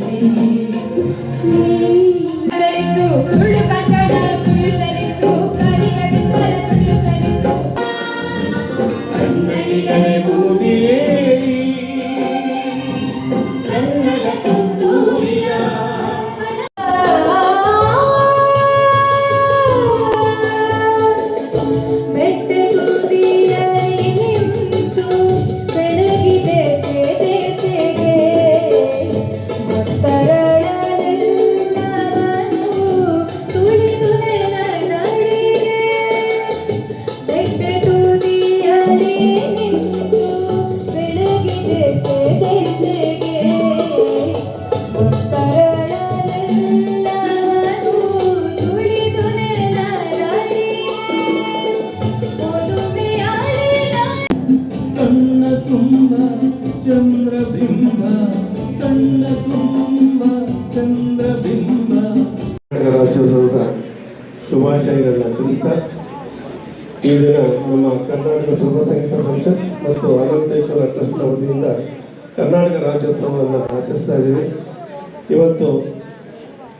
me. ಚಂದ್ರಬಿಂಬ ರಾಜ್ಯೋತ್ಸವದ ಶುಭಾಶಯಗಳನ್ನ ತಿಳಿಸ್ತಾ, ಈ ದಿನ ನಮ್ಮ ಕರ್ನಾಟಕ ಸುಗಮ ಸಂಗೀತ ಪರಿಷತ್ ಮತ್ತು ಅನಂತೇಶ್ವರ ಟ್ರಸ್ಟ್ನ ವತಿಯಿಂದ ಕರ್ನಾಟಕ ರಾಜ್ಯೋತ್ಸವವನ್ನು ಆಚರಿಸ್ತಾ ಇದ್ದೀವಿ. ಇವತ್ತು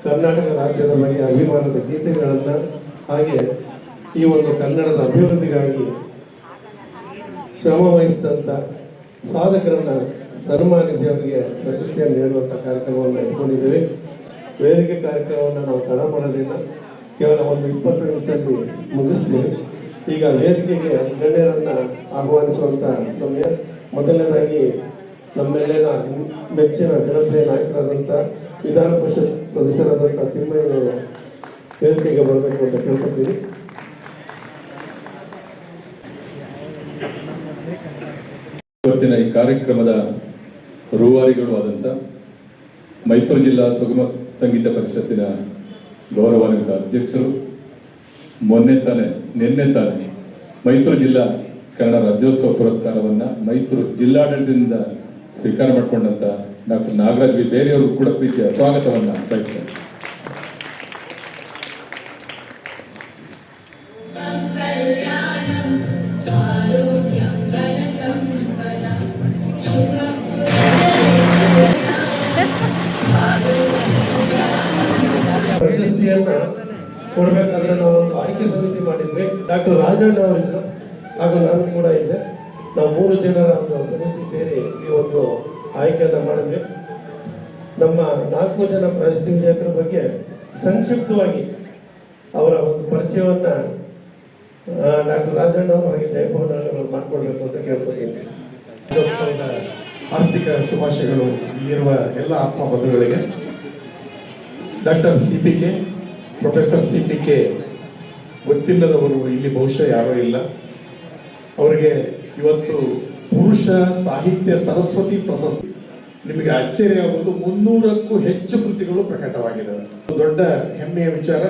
ಕರ್ನಾಟಕ ರಾಜ್ಯದ ಬಗ್ಗೆ ಅಭಿಮಾನದ ಗೀತೆಗಳನ್ನು ಹಾಗೆ ಈ ಒಂದು ಕನ್ನಡದ ಅಭಿವೃದ್ಧಿಗಾಗಿ ಶ್ರಮ ವಹಿಸಿದಂಥ ಸಾಧಕರನ್ನು ಸನ್ಮಾನಿಸಿ ಅವರಿಗೆ ಪ್ರಶಸ್ತಿಯನ್ನು ನೀಡುವಂಥ ಕಾರ್ಯಕ್ರಮವನ್ನು ಇಟ್ಕೊಂಡಿದ್ದೀವಿ. ವೇದಿಕೆ ಕಾರ್ಯಕ್ರಮವನ್ನು ನಾವು ತಡ ಮಾಡೋದಿಲ್ಲ. ಕೇವಲ ಒಂದು ಇಪ್ಪತ್ತು ನಿಮಿಷದಲ್ಲಿ ಮುಗಿಸ್ತೀವಿ. ಈಗ ವೇದಿಕೆಗೆ ಗಣ್ಯರನ್ನು ಆಹ್ವಾನಿಸುವಂಥ ಸಮಯ. ಮೊದಲನೇದಾಗಿ ನಮ್ಮೆಲ್ಲರ ಮೆಚ್ಚಿನ ಜನಪ್ರಿಯ ನಾಯಕರಾದಂಥ ವಿಧಾನ ಪರಿಷತ್ ಸದಸ್ಯರಾದಂಥ ತಿಮ್ಮಯ್ಯನವರು ವೇದಿಕೆಗೆ ಬರಬೇಕು ಅಂತ ಕೇಳ್ಕೊತೀನಿ ಇವತ್ತಿನ ಈ ಕಾರ್ಯಕ್ರಮದ ರೂವಾರಿಗಳು ಆದಂಥ ಮೈಸೂರು ಜಿಲ್ಲಾ ಸುಗಮ ಸಂಗೀತ ಪರಿಷತ್ತಿನ ಗೌರವಾನ್ವಿತ ಅಧ್ಯಕ್ಷರು, ಮೊನ್ನೆ ತಾನೇ, ನಿನ್ನೆ ತಾನೇ ಮೈಸೂರು ಜಿಲ್ಲಾ ಕನ್ನಡ ರಾಜ್ಯೋತ್ಸವ ಪುರಸ್ಕಾರವನ್ನು ಮೈಸೂರು ಜಿಲ್ಲಾಡಳಿತದಿಂದ ಸ್ವೀಕಾರ ಮಾಡಿಕೊಂಡಂಥ ಡಾಕ್ಟರ್ ನಾಗರಾಜ್ ಬೇರೆಯವರು ಕೂಡ ಪ್ರೀತಿಯ ಸ್ವಾಗತವನ್ನು ಬಯಸ್ತಾರೆ ಡಾಕ್ಟರ್ ರಾಜಣ್ಣ ಅವರಿದ್ದರು ಹಾಗೂ ನಾನು ಕೂಡ ಇದ್ದೆ ನಾವು ಮೂರು ಜನರ ಒಂದು ಸಮಿತಿ ಸೇರಿ ಈ ಒಂದು ಆಯ್ಕೆಯನ್ನು ಮಾಡಿದ್ವಿ. ನಮ್ಮ ನಾಲ್ಕು ಜನ ಪ್ರಶಸ್ತಿ ವಿಜೇತರ ಬಗ್ಗೆ ಸಂಕ್ಷಿಪ್ತವಾಗಿ ಅವರ ಒಂದು ಪರಿಚಯವನ್ನು ಡಾಕ್ಟರ್ ರಾಜಣ್ಣ ಅವರು ಹಾಗೆ ಜಯಭವನ ಮಾಡ್ಕೊಡ್ಬೇಕು ಅಂತ ಕೇಳ್ಕೊತೀನಿ ಆರ್ಥಿಕ ಶುಭಾಶಯಗಳು ಇಲ್ಲಿರುವ ಎಲ್ಲ ಆತ್ಮ ಬಂಧುಗಳಿಗೆ doctor C P K, professor C P K ಗೊತ್ತಿಲ್ಲದವರು ಇಲ್ಲಿ ಬಹುಶಃ ಯಾರೂ ಇಲ್ಲ. ಅವರಿಗೆ ಇವತ್ತು ಪುರುಷ ಸಾಹಿತ್ಯ ಸರಸ್ವತಿ ಪ್ರಶಸ್ತಿ. ನಿಮಗೆ ಅಚ್ಚರಿಯಾಗುವುದು ಮುನ್ನೂರಕ್ಕೂ ಹೆಚ್ಚು ಕೃತಿಗಳು ಪ್ರಕಟವಾಗಿದ್ದಾವೆ. ದೊಡ್ಡ ಹೆಮ್ಮೆಯ ವಿಚಾರ.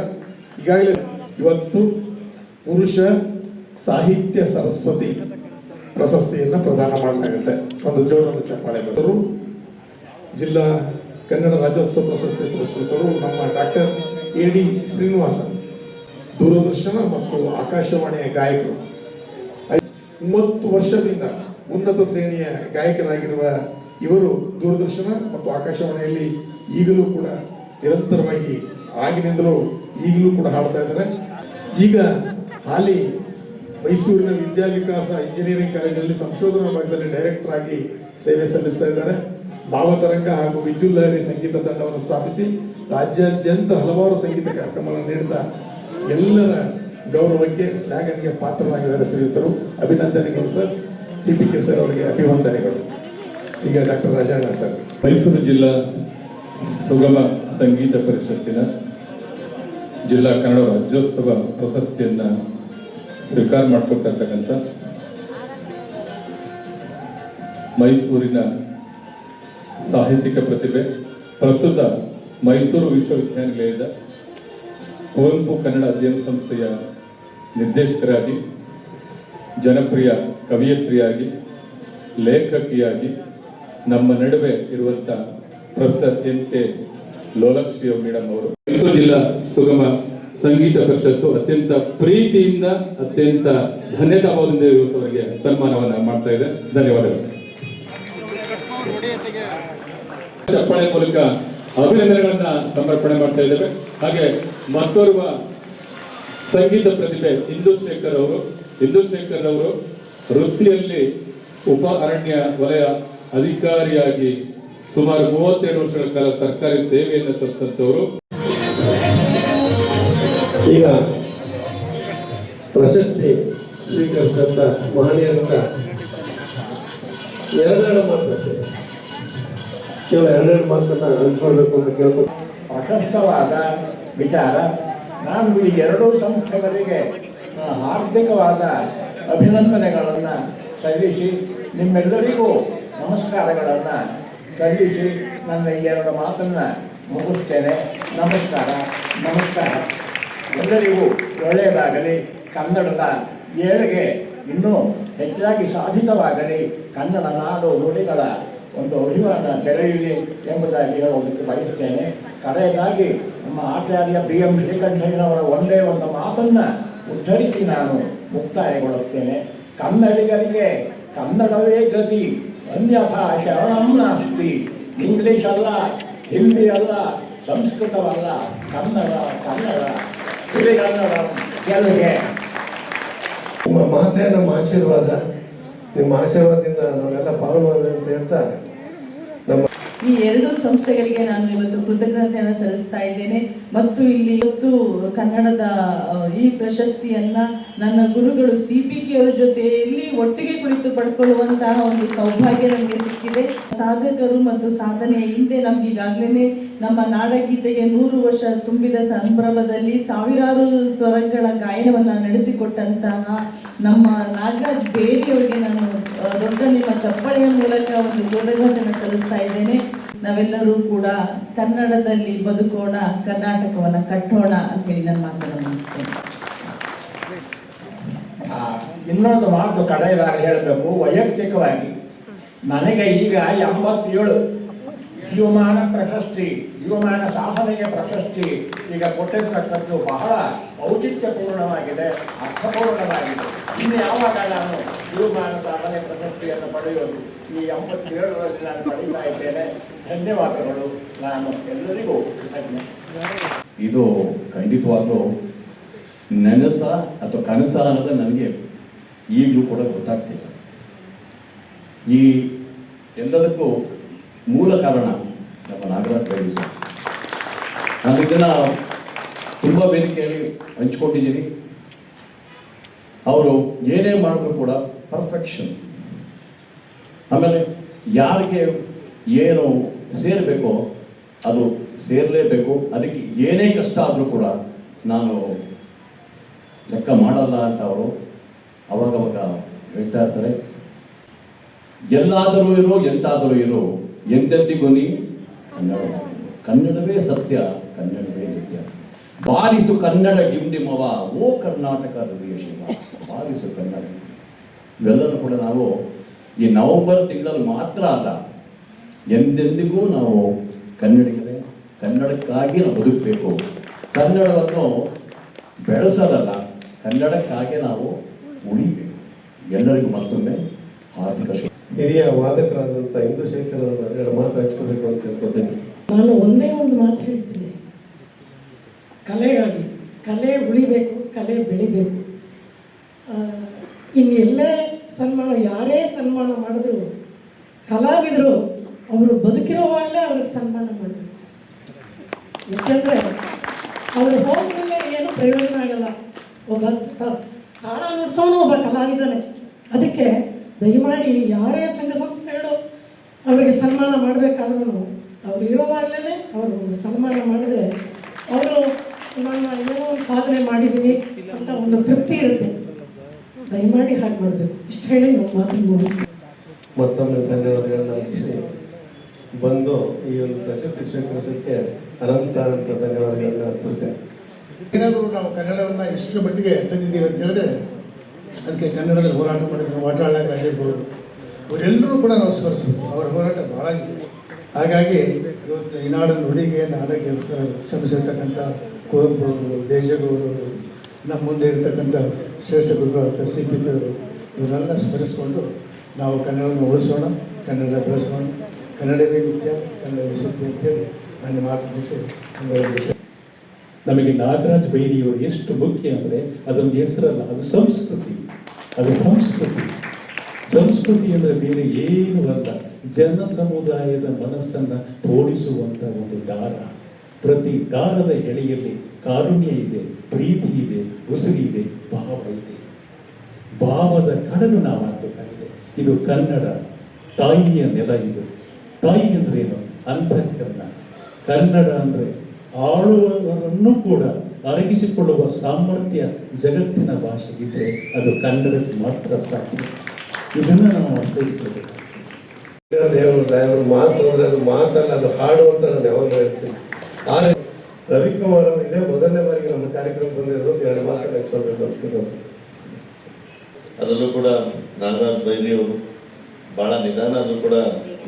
ಈಗಾಗಲೇ ಇವತ್ತು ಪುರುಷ ಸಾಹಿತ್ಯ ಸರಸ್ವತಿ ಪ್ರಶಸ್ತಿಯನ್ನು ಪ್ರದಾನ ಮಾಡಲಾಗುತ್ತೆ ಒಂದು ಜೋರದ ಚಪ್ಪಾಳೆ ಬಂದರು ಜಿಲ್ಲಾ ಕನ್ನಡ ರಾಜ್ಯೋತ್ಸವ ಪ್ರಶಸ್ತಿ ಪುರಸ್ಕೃತರು ನಮ್ಮ doctor A D Srinivasan. Doordarshan ಮತ್ತು ಆಕಾಶವಾಣಿಯ ಗಾಯಕರು. ಮೂವತ್ತು ವರ್ಷದಿಂದ ಉನ್ನತ ಶ್ರೇಣಿಯ ಗಾಯಕರಾಗಿರುವ ಇವರು ದೂರದರ್ಶನ ಮತ್ತು ಆಕಾಶವಾಣಿಯಲ್ಲಿ ಈಗಲೂ ಕೂಡ ನಿರಂತರವಾಗಿ ಆಗಿನಿಂದಲೂ ಈಗಲೂ ಕೂಡ ಹಾಡ್ತಾ ಇದ್ದಾರೆ. ಈಗ ಹಾಲಿ ಮೈಸೂರಿನ ವಿದ್ಯಾವಿಕಾಸ ಇಂಜಿನಿಯರಿಂಗ್ ಕಾಲೇಜಿನಲ್ಲಿ ಸಂಶೋಧನಾ ಭಾಗದಲ್ಲಿ ಡೈರೆಕ್ಟರ್ ಆಗಿ ಸೇವೆ ಸಲ್ಲಿಸ್ತಾ ಇದ್ದಾರೆ. ಭಾವತರಂಗ ಹಾಗೂ ವಿದ್ಯುಲ್ಲಹರಿ ಸಂಗೀತ ತಂಡವನ್ನು ಸ್ಥಾಪಿಸಿ ರಾಜ್ಯಾದ್ಯಂತ ಹಲವಾರು ಸಂಗೀತ ಕಾರ್ಯಕ್ರಮಗಳನ್ನು ನೀಡುತ್ತಾ ಎಲ್ಲರ ಗೌರವಕ್ಕೆ ಶ್ಲಾಘನೆಗೆ ಪಾತ್ರರಾಗಿದ್ದಾರೆ ಶ್ರೀಯುತರು ಅಭಿನಂದನೆಗಳು sir. C P K sir ಅವರಿಗೆ ಅಭಿವಂದನೆಗಳು. ಈಗ ಡಾಕ್ಟರ್ ರಾಜಣ್ಣ ಸರ್. ಮೈಸೂರು ಜಿಲ್ಲಾ ಸುಗಮ ಸಂಗೀತ ಪರಿಷತ್ತಿನ ಜಿಲ್ಲಾ ಕನ್ನಡ ರಾಜ್ಯೋತ್ಸವ ಪ್ರಶಸ್ತಿಯನ್ನು ಸ್ವೀಕಾರ ಮಾಡ್ಕೊಳ್ತಾ ಮೈಸೂರಿನ ಸಾಹಿತ್ಯಿಕ ಪ್ರತಿಭೆ, ಪ್ರಸ್ತುತ ಮೈಸೂರು ವಿಶ್ವವಿದ್ಯಾನಿಲಯದ ಕುವೆಂಪು ಕನ್ನಡ ಅಧ್ಯಯನ ಸಂಸ್ಥೆಯ ನಿರ್ದೇಶಕರಾಗಿ ಜನಪ್ರಿಯ ಕವಿಯತ್ರಿಯಾಗಿ ಲೇಖಕಿಯಾಗಿ ನಮ್ಮ ನಡುವೆ ಇರುವಂಥ professor N K Lolakshi madam ಅವರು. ಮೈಸೂರು ಜಿಲ್ಲಾ ಸುಗಮ ಸಂಗೀತ ಪರಿಷತ್ತು ಅತ್ಯಂತ ಪ್ರೀತಿಯಿಂದ ಅತ್ಯಂತ ಧನ್ಯತಾ ಭಾವದಿಂದ ಇವತ್ತವರಿಗೆ ಸನ್ಮಾನವನ್ನ ಮಾಡ್ತಾ ಇದೆ. ಧನ್ಯವಾದಗಳು. ಚಪ್ಪಾಳೆ ಮೂಲಕ ಅಭಿನಂದನೆಗಳನ್ನ ಸಮರ್ಪಣೆ ಮಾಡ್ತಾ ಇದ್ದೇವೆ. ಹಾಗೆ ಮತ್ತೋರ್ವ ಸಂಗೀತ ಪ್ರತಿಭೆ ಇಂದು ಶೇಖರ್ ಅವರು. ಇಂದು ಶೇಖರ್ ಅವರು ವೃತ್ತಿಯಲ್ಲಿ ಉಪ ಅರಣ್ಯ ವಲಯ ಅಧಿಕಾರಿಯಾಗಿ ಸುಮಾರು ಮೂವತ್ತೆರಡು ವರ್ಷಗಳ ಕಾಲ ಸರ್ಕಾರಿ ಸೇವೆಯನ್ನು ಸಲ್ಲಿಸಿದಂಥವರು. ಈಗ ಪ್ರಶಸ್ತಿ ಸ್ವೀಕರಿಸಿದಂಥ ಮಹನೀಯರಿಂದ ಎರಡೆರಡು ಮಾತು. ಕೇವಲ ಎರಡೆರಡು ಮಾತನ್ನ ಹಂಚ್ಕೊಳ್ಬೇಕು ಅಂತ ವಿಚಾರ. ನಾನು ಈ ಎರಡೂ ಸಂಸ್ಥೆಗಳಿಗೆ ಹಾರ್ದಿಕವಾದ ಅಭಿನಂದನೆಗಳನ್ನು ಸಲ್ಲಿಸಿ, ನಿಮ್ಮೆಲ್ಲರಿಗೂ ನಮಸ್ಕಾರಗಳನ್ನು ಸಲ್ಲಿಸಿ ನನ್ನ ಈ ಎರಡು ಮಾತನ್ನು ಮುಗಿಸ್ತೇನೆ. ನಮಸ್ಕಾರ ನಮಸ್ಕಾರ. ಎಲ್ಲರಿಗೂ ಒಳ್ಳೆಯದಾಗಲಿ, ಕನ್ನಡದ ಏಳಿಗೆ ಇನ್ನೂ ಹೆಚ್ಚಾಗಿ ಸಾಧಿತವಾಗಲಿ, ಕನ್ನಡ ನಾಡು ನುಡಿಗಳ ಒಂದು ಅಭಿಮಾನ ತೆರೆಯಲಿ ಎಂಬುದಾಗಿ ಹೇಳೋದಕ್ಕೆ ಬಯಸ್ತೇನೆ ಕಡೆಯದಾಗಿ ನಮ್ಮ ಆಚಾರ್ಯ ಬಿ ಎಂ ಶ್ರೀಕಂಠಯ್ಯನವರ ಒಂದೇ ಒಂದು ಮಾತನ್ನು ಉದ್ಧರಿಸಿ ನಾನು ಮುಕ್ತಾಯಗೊಳಿಸ್ತೇನೆ ಕನ್ನಡಿಗರಿಗೆ ಕನ್ನಡವೇ ಗತಿ ಅನ್ಯಥಾ ಶರಣಂ ನಾಸ್ತಿ ಇಂಗ್ಲಿಷ್ ಅಲ್ಲ ಹಿಂದಿ ಅಲ್ಲ, ಸಂಸ್ಕೃತವಲ್ಲ, ಕನ್ನಡ ಕನ್ನಡ ಇದು ಕನ್ನಡ ಗೆಲುಗೆ ನಿಮ್ಮ ಮಾತೇ ನಮ್ಮ ಆಶೀರ್ವಾದ. ನಿಮ್ಮ ಆಶೀರ್ವಾದದಿಂದ ನಾವೆಲ್ಲ ಪಾಲ್ಗೊಳ್ಳಿ ಅಂತ ಹೇಳ್ತಾ ನಮ್ಮ ಈ ಎರಡು ಸಂಸ್ಥೆಗಳಿಗೆ ನಾನು ಇವತ್ತು ಕೃತಜ್ಞತೆಯನ್ನು ಸಲ್ಲಿಸ್ತಾ ಇದ್ದೇನೆ. ಮತ್ತು ಇಲ್ಲಿ ಇವತ್ತು ಕನ್ನಡದ ಈ ಪ್ರಶಸ್ತಿಯನ್ನ ನನ್ನ ಗುರುಗಳು ಸಿ ಪಿ ಕೆ ಅವರ ಜೊತೆಯಲ್ಲಿ ಒಟ್ಟಿಗೆ ಕುಳಿತು ಪಡ್ಕೊಳ್ಳುವಂತಹ ಒಂದು ಸೌಭಾಗ್ಯ ನನಗೆ ಸಿಕ್ಕಿದೆ. ಸಾಧಕರು ಮತ್ತು ಸಾಧನೆಯ ಹಿಂದೆ ನಮ್ಗೆ ನಮ್ಮ ನಾಡಗೀತೆಗೆ ನೂರು ವರ್ಷ ತುಂಬಿದ ಸಂಭ್ರಮದಲ್ಲಿ ಸಾವಿರಾರು ಸ್ವರಗಳ ಗಾಯನವನ್ನು ನಡೆಸಿಕೊಟ್ಟಂತಹ ನಮ್ಮ ನಾಗರಾಜ್ ಬೇರೆಯವರಿಗೆ ನಾನು ದೊಡ್ಡ ನಿಮ್ಮ ಚಪ್ಪಳೆಯ ಮೂಲಕ ಒಂದು ಕೃತಜ್ಞತೆಯನ್ನು ಕಲಿಸ್ತಾ ಇದ್ದೇನೆ. ನಾವೆಲ್ಲರೂ ಕೂಡ ಕನ್ನಡದಲ್ಲಿ ಬದುಕೋಣ, ಕರ್ನಾಟಕವನ್ನು ಕಟ್ಟೋಣ ಅಂತ ಹೇಳಿ ನನ್ನ ಮಾತನ್ನು ಮುಗಿಸ್ತೇನೆ. ಇನ್ನೊಂದು ಮಾತು ಕಡೆಯದಾಗಿ ಹೇಳಬೇಕು. ವೈಯಕ್ತಿಕವಾಗಿ ನನಗೆ ಈಗ ಎಂಬತ್ತೇಳು. ಜೀವಮಾನ ಪ್ರಶಸ್ತಿ ಜೀವಮಾನ ಸಾಧನೆಗೆ ಪ್ರಶಸ್ತಿ ಈಗ ಕೊಟ್ಟಿರ್ತಕ್ಕದ್ದು ಬಹಳ ಔಚಿತ್ಯಪೂರ್ಣವಾಗಿದೆ, ಅರ್ಥಪೂರ್ಣವಾಗಿದೆ. ಇನ್ನು ಯಾವಾಗ ನಾನು ಜೀವಮಾನ ಸಾಧನೆ ಪ್ರಶಸ್ತಿಯನ್ನು ಪಡೆಯೋದು? ಈ ಎಂಬತ್ತೇಳರಲ್ಲಿ ನಾನು ಪಡೀತಾ ಇದ್ದೇನೆ. ಧನ್ಯವಾದಗಳು. ನಾನು ಎಲ್ಲರಿಗೂ ಕೃತಜ್ಞ. ಇದು ಖಂಡಿತವಾಗ್ಲೂ ನೆನಸ ಅಥವಾ ಕನಸ ಅನ್ನೋದು ನನಗೆ ಈಗಲೂ ಕೂಡ ಗೊತ್ತಾಗ್ತಿಲ್ಲ. ಈ ಎಲ್ಲದಕ್ಕೂ ಮೂಲ ಕಾರಣ ನಮ್ಮ ನಾಗರಾಜ್ ಪ್ರೈಸ್ ನಾನು ಇದನ್ನು ತುಂಬ ವೇದಿಕೆಯಲ್ಲಿ ಹಂಚ್ಕೊಂಡಿದ್ದೀನಿ. ಅವರು ಏನೇ ಮಾಡಿದ್ರು ಕೂಡ ಪರ್ಫೆಕ್ಷನ್ ಆಮೇಲೆ ಯಾರಿಗೆ ಏನು ಸೇರಬೇಕೋ ಅದು ಸೇರಲೇಬೇಕು. ಅದಕ್ಕೆ ಏನೇ ಕಷ್ಟ ಆದರೂ ಕೂಡ ನಾನು ಲೆಕ್ಕ ಮಾಡಲ್ಲ ಅಂತ ಅವರು ಅವಾಗವಾಗ ಹೇಳ್ತಾ ಇರ್ತಾರೆ, ಎಲ್ಲಾದರೂ ಇರೋ, ಎಂತಾದರೂ ಇರೋ ಎಂದೆಂದಿಗೂ ನೀ ಕನ್ನಡ ಕನ್ನಡವೇ ಸತ್ಯ, ಕನ್ನಡವೇ ನಿತ್ಯ. ಬಾರಿಸು ಕನ್ನಡ ಡಿಂಡಿಮವ ಓ ಕರ್ನಾಟಕ ಹೃದಯ ಶಿವ. ಬಾರಿಸು ಕನ್ನಡ. ಇವೆಲ್ಲರೂ ಕೂಡ ನಾವು ಈ ನವೆಂಬರ್ ತಿಂಗಳಲ್ಲಿ ಮಾತ್ರ ಅಲ್ಲ, ಎಂದೆಂದಿಗೂ ನಾವು ಕನ್ನಡಿಗರೇ, ಕನ್ನಡಕ್ಕಾಗಿ ನಾವು ಬದುಕಬೇಕು. ಕನ್ನಡವನ್ನು ಬೆಳೆಸೋದಲ್ಲ, ಕನ್ನಡಕ್ಕಾಗಿ ನಾವು ಉಳಿಬೇಕು ಎಲ್ಲರಿಗೂ ಮತ್ತೊಮ್ಮೆ ಆರ್ಥಿಕ ಹಿರಿಯ ವಾದಕರಾದಂಥ ಇಂದ್ರಶೇಖರ್ ಎರಡು ಮಾತು ಹಂಚ್ಕೋಬೇಕು ಅಂತ ಕೇಳ್ಕೊತೀನಿ ನಾನು ಒಂದೇ ಒಂದು ಮಾತು ಹೇಳ್ತೀನಿ. ಕಲೆಗಾಗಿ ಕಲೆ ಉಳಿಬೇಕು ಕಲೆ ಬೆಳಿಬೇಕು. ಆ, ಇನ್ನು ಎಲ್ಲೇ ಸನ್ಮಾನ ಯಾರೇ ಸನ್ಮಾನ ಮಾಡಿದ್ರು ಕಲಾವಿದರು ಅವರು ಬದುಕಿರೋವಾಗಲೇ ಅವ್ರಿಗೆ ಸನ್ಮಾನ ಮಾಡಬೇಕು. ಯಾಕೆಂದರೆ ಅವ್ರು ಹೋದ್ಮೇಲೆ ಏನು ಪ್ರಯೋಜನ ಆಗಲ್ಲ. ಒಬ್ಬ ತ- ನಡೆಸೋನು ಒಬ್ಬ ಕಲಾವಿದನೇ ಅದಕ್ಕೆ ದಯಮಾಡಿ ಯಾರೇ ಸಂಘ ಸಂಸ್ಥೆಗಳು ಅವರಿಗೆ ಸನ್ಮಾನ ಮಾಡಬೇಕಾದ್ರೂ ಅವ್ರು ಇರೋವಾಗಲೇ ಅವರು ಸನ್ಮಾನ ಮಾಡಿದ್ರೆ ಅವರು ನಾನು ಏನೋ ಒಂದು ಸಾಧನೆ ಮಾಡಿದ್ದೀನಿ ಅಂತ ಒಂದು ತೃಪ್ತಿ ಇರುತ್ತೆ. ದಯಮಾಡಿ ಹಾಗೆ ಮಾಡಬೇಕು. ಇಷ್ಟು ಹೇಳಿ ನಾವು ಮಾತು ಮುಗಿಸ್ತೀನಿ. ಮತ್ತೊಮ್ಮೆ ಧನ್ಯವಾದಗಳನ್ನ ಅರ್ಪಿಸಿ ಬಂದು ಈ ಒಂದು ಪ್ರಶಸ್ತಿ ಸ್ವೀಕರಿಸೋಕ್ಕೆ ಅನಂತ ಅನಂತ ಧನ್ಯವಾದಗಳನ್ನ ಅರ್ಪಿಸ್ತೇನೆ. ಏನಾದರೂ ನಾವು ಕನ್ನಡವನ್ನು ಎಷ್ಟು ಮಟ್ಟಿಗೆ ತಂದಿದ್ದೀವಿ ಅಂತ ಹೇಳಿದ್ರೆ, ಅದಕ್ಕೆ ಕನ್ನಡದಲ್ಲಿ ಹೋರಾಟ ಮಾಡಿದ್ರು ವಾಟಾಳ ಅವರೆಲ್ಲರೂ ಕೂಡ ನಾವು ಸ್ಮರಿಸ್ಬೋದು ಅವರ ಹೋರಾಟ ಭಾಳ ಇದೆ ಹಾಗಾಗಿ ಇವತ್ತು ಈ ನಾಡ ನುಡಿಗೆ ನಾಡಕ್ಕೆ ಶ್ರಮಿಸಿರ್ತಕ್ಕಂಥ ಕುವೆಂಪು ಅವರು ದೇಜಗೌಡರು, ನಮ್ಮ ಮುಂದೆ ಇರ್ತಕ್ಕಂಥ ಶ್ರೇಷ್ಠ ಗುರುಗಳಾದ ಸಿ ಪಿ ಅವರು, ಇವರೆಲ್ಲ ಸ್ಮರಿಸಿಕೊಂಡು ನಾವು ಕನ್ನಡವನ್ನು ಉಳಿಸೋಣ, ಕನ್ನಡ ಬೆಳೆಸೋಣ. ಕನ್ನಡವೇ ನಿತ್ಯ, ಕನ್ನಡವೇ ಸತ್ಯ ಅಂತೇಳಿ ನನ್ನ ಮಾತು ಮುಗಿಸಿ ನಮಗೆ ನಾಗರಾಜ್ ಬೈರಿಯವರು ಎಷ್ಟು ಮುಖ್ಯ ಅಂದರೆ ಅದೊಂದು ಹೆಸರಲ್ಲ, ಅದು ಸಂಸ್ಕೃತಿ. ಅದು ಸಂಸ್ಕೃತಿ. ಸಂಸ್ಕೃತಿ ಅಂದರೆ ಬೇರೆ ಏನು ಅಲ್ಲ. ಜನ ಸಮುದಾಯದ ಮನಸ್ಸನ್ನು ತೋಡಿಸುವಂಥ ಒಂದು ದಾರ. ಪ್ರತಿ ದಾರದ ಎಳೆಯಲ್ಲಿ ಕಾರುಣ್ಯ ಇದೆ, ಪ್ರೀತಿ ಇದೆ, ಉಸಿರಿ ಇದೆ, ಭಾವ ಇದೆ. ಭಾವದ ಕಡಲು ನಾವು ಹಾಕಬೇಕಾಗಿದೆ ಇದು ಕನ್ನಡ ತಾಯಿಯ ನೆಲ ಇದು. ತಾಯಿ ಅಂದ್ರೇನು? ಅಂತಃಕರಣ ಕನ್ನಡ ಅಂದರೆ ಆಳುವವರನ್ನು ಕೂಡ ಅರಗಿಸಿಕೊಳ್ಳುವ ಸಾಮರ್ಥ್ಯ ಜಗತ್ತಿನ ಭಾಷೆಗಿದ್ರೆ ಅದು ಕನ್ನಡಕ್ಕೆ ಮಾತ್ರ ಸಾಧ್ಯ. ಇದನ್ನು ನಾವು ಅರ್ಥೈಸಿಕೊಳ್ಬೇಕು. ದೇವರು ಸಾಹೇಬರು ಮಾತು ಅಂದ್ರೆ ಅದು ಮಾತಲ್ಲ ಅದು ಹಾಡು ಅಂತ ನಾನು ಯಾವಾಗ ಹೇಳ್ತೀನಿ. ಆದರೆ ರವಿಕುಮಾರ್ ಅವರು ಇದೇ ಮೊದಲನೇ ಬಾರಿಗೆ ನಮ್ಮ ಕಾರ್ಯಕ್ರಮ ಬಂದಿರೋದು ಎರಡು ಮಾತು ನೆಚ್ಕೊಳ್ಬೇಕು ಅಂತಿರೋದು ಅದರಲ್ಲೂ ಕೂಡ ನಾಗರಾಜ್ ಬೈಲಿ ಅವರು ಭಾಳ ನಿಧಾನ ಆದರೂ ಕೂಡ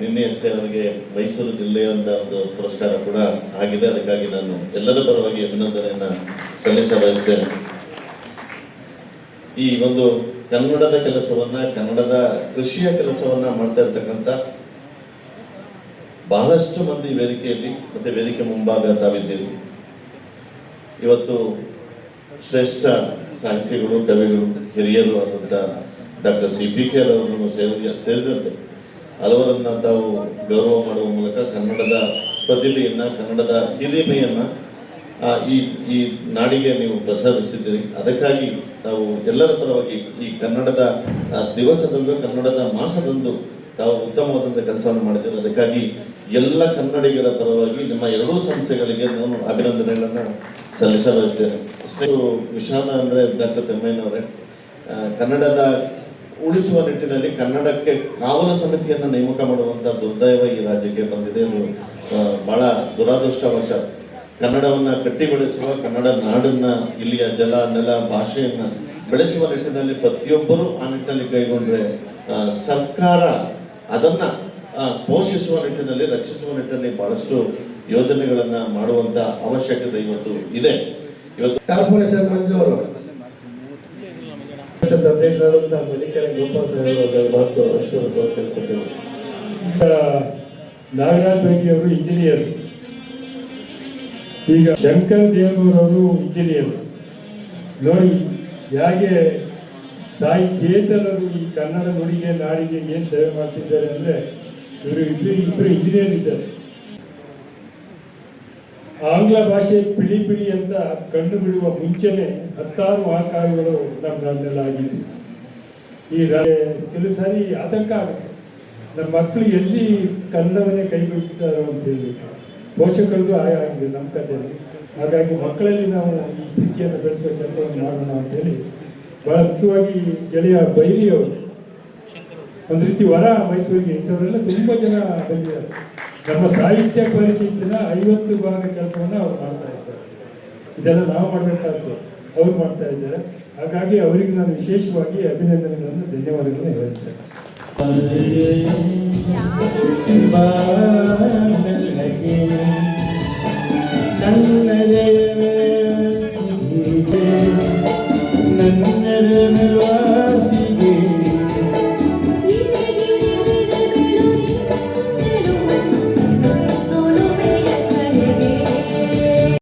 ನಿನ್ನೆ ಅಷ್ಟೇ ಅವರಿಗೆ ಮೈಸೂರು ಜಿಲ್ಲೆಯ ಒಂದು ಪುರಸ್ಕಾರ ಕೂಡ ಆಗಿದೆ. ಅದಕ್ಕಾಗಿ ನಾನು ಎಲ್ಲರ ಪರವಾಗಿ ಅಭಿನಂದನೆಯನ್ನು ಸಲ್ಲಿಸ ಬಯಸ್ತೇನೆ ಈ ಒಂದು ಕನ್ನಡದ ಕೆಲಸವನ್ನ, ಕನ್ನಡದ ಕೃಷಿಯ ಕೆಲಸವನ್ನ ಮಾಡ್ತಾ ಇರ್ತಕ್ಕಂಥ ಬಹಳಷ್ಟು ಮಂದಿ ವೇದಿಕೆಯಲ್ಲಿ ಮತ್ತೆ ವೇದಿಕೆ ಮುಂಭಾಗ ತಾವಿದ್ದೀರಿ. ಇವತ್ತು ಶ್ರೇಷ್ಠ ಸಾಹಿತಿಗಳು, ಕವಿಗಳು, ಹಿರಿಯರು ಆದಂಥ ಡಾಕ್ಟರ್ ಸಿ ಪಿ ಕೆ ಅವರನ್ನು ಸೇರಿ ಸೇರಿದಂತೆ ಹಲವರನ್ನ ತಾವು ಗೌರವ ಮಾಡುವ ಮೂಲಕ ಕನ್ನಡದ ಪ್ರತಿಭೆಯನ್ನ, ಕನ್ನಡದ ಹಿರಿಮೆಯನ್ನ ಈ ಈ ನಾಡಿಗೆ ನೀವು ಪ್ರಸಾದಿಸಿದ್ದೀರಿ. ಅದಕ್ಕಾಗಿ ತಾವು ಎಲ್ಲರ ಪರವಾಗಿ ಈ ಕನ್ನಡದ ದಿವಸದಂದು, ಕನ್ನಡದ ಮಾಸದಂದು ತಾವು ಉತ್ತಮವಾದಂಥ ಕೆಲಸವನ್ನು ಮಾಡಿದ್ದೀರಿ. ಅದಕ್ಕಾಗಿ ಎಲ್ಲ ಕನ್ನಡಿಗರ ಪರವಾಗಿ ನಿಮ್ಮ ಎರಡೂ ಸಂಸ್ಥೆಗಳಿಗೆ ನಾನು ಅಭಿನಂದನೆಗಳನ್ನು ಸಲ್ಲಿಸಬಯಸ್ತೇನೆ. ಇಷ್ಟು ವಿಷಾದ ಅಂದರೆ ಡಾಕ್ಟರ್ ತಮ್ಮಯ್ಯನವರೇ. ಕನ್ನಡದ ಉಳಿಸುವ ನಿಟ್ಟಿನಲ್ಲಿ ಕನ್ನಡಕ್ಕೆ ಕಾವಲು ಸಮಿತಿಯನ್ನು ನೇಮಕ ಮಾಡುವಂಥ ದುರ್ದೈವ ಈ ರಾಜ್ಯಕ್ಕೆ ಬಂದಿದೆ. ಬಹಳ ದುರಾದೃಷ್ಟವಶ. ಕನ್ನಡವನ್ನು ಕಟ್ಟಿಗೊಳಿಸುವ ಕನ್ನಡ ನಾಡನ್ನ, ಇಲ್ಲಿಯ ಜಲ, ನೆಲ, ಭಾಷೆಯನ್ನ ಬೆಳೆಸುವ ನಿಟ್ಟಿನಲ್ಲಿ ಪ್ರತಿಯೊಬ್ಬರೂ ಆ ನಿಟ್ಟಿನಲ್ಲಿ ಕೈಗೊಂಡ್ರೆ ಸರ್ಕಾರ ಅದನ್ನ ಪೋಷಿಸುವ ನಿಟ್ಟಿನಲ್ಲಿ, ರಕ್ಷಿಸುವ ನಿಟ್ಟಿನಲ್ಲಿ ಬಹಳಷ್ಟು ಯೋಜನೆಗಳನ್ನ ಮಾಡುವಂತ ಅವಶ್ಯಕತೆ ಇವತ್ತು ಇದೆ. ಇವತ್ತು ಕಾರ್ಪೊರೇಷನ್ ಮಂಜು ಅವರು ಗೋಪಾಲ್ ಸಾಹೇಬ್ ಅವರ ಮಾತು ನಾಗರಾಜ್ ಅವರು ಇಂಜಿನಿಯರ್. ಈಗ ಶಂಕರ್ ದೇವರವರು ಇಂಜಿನಿಯರ್. ನೋಡಿ, ಹೇಗೆ ಸಾಯಿ ಕೇತನರು ಈ ಕನ್ನಡ ನುಡಿಗೆ, ನಾಡಿಗೆ ಏನು ಸೇವೆ ಮಾಡ್ತಿದ್ದಾರೆ ಅಂದರೆ ಇವರು ಇಬ್ಬರು ಇಬ್ಬರು ಇಂಜಿನಿಯರ್ ಇದ್ದಾರೆ. ಆಂಗ್ಲ ಭಾಷೆ ಪಿಳಿ ಪಿಳಿ ಅಂತ ಕಂಡು ಬಿಡುವ ಮುಂಚೆನೆ ಹತ್ತಾರು ವಾಕಾಯಗಳು ನಮ್ಮ ನಾಡಿನಲ್ಲಿ ಆಗಿದೆ. ಈ ಕೆಲವು ಸಾರಿ ಆತಂಕ ಆಗುತ್ತೆ. ನಮ್ಮ ಮಕ್ಕಳು ಎಲ್ಲಿ ಕನ್ನಡವನ್ನೇ ಕೈ ಬಿಡ್ತಾರೋ ಅಂತ ಹೇಳಿ ಪೋಷಕರಿಗೂ ಆಯ ಆಗಿದೆ ನಮ್ಮ ಕಥೆಯಲ್ಲಿ. ಹಾಗಾಗಿ ಮಕ್ಕಳಲ್ಲಿ ನಾವು ಈ ಪ್ರೀತಿಯನ್ನು ಬೆಳೆಸುವ ಕೆಲಸವನ್ನು ಮಾಡೋಣ ಅಂತೇಳಿ ಬಹಳ ಮುಖ್ಯವಾಗಿ ಗೆಳೆಯ ಬೈರಿಯವರು ಒಂದು ರೀತಿ ವರ ಮೈಸೂರಿಗೆ ಇಂಥವರೆಲ್ಲ ತುಂಬ ಜನ ಬಂದಿದ್ದಾರೆ. ನಮ್ಮ ಸಾಹಿತ್ಯ ಪರಿಷತ್ತಿನ ಐವತ್ತು ಭಾಗ ಕೆಲಸವನ್ನು ಅವ್ರು ಮಾಡ್ತಾ ಇದ್ದಾರೆ. ಇದೆಲ್ಲ ನಾವು ಮಾಡಬೇಕಾದ್ದು ಅವ್ರು ಮಾಡ್ತಾ ಇದ್ದಾರೆ. ಹಾಗಾಗಿ ಅವರಿಗೆ ನಾನು ವಿಶೇಷವಾಗಿ ಅಭಿನಂದನೆಗಳನ್ನು ಧನ್ಯವಾದಗಳನ್ನು ಹೇಳ್ತೇನೆ. ನನ್ನ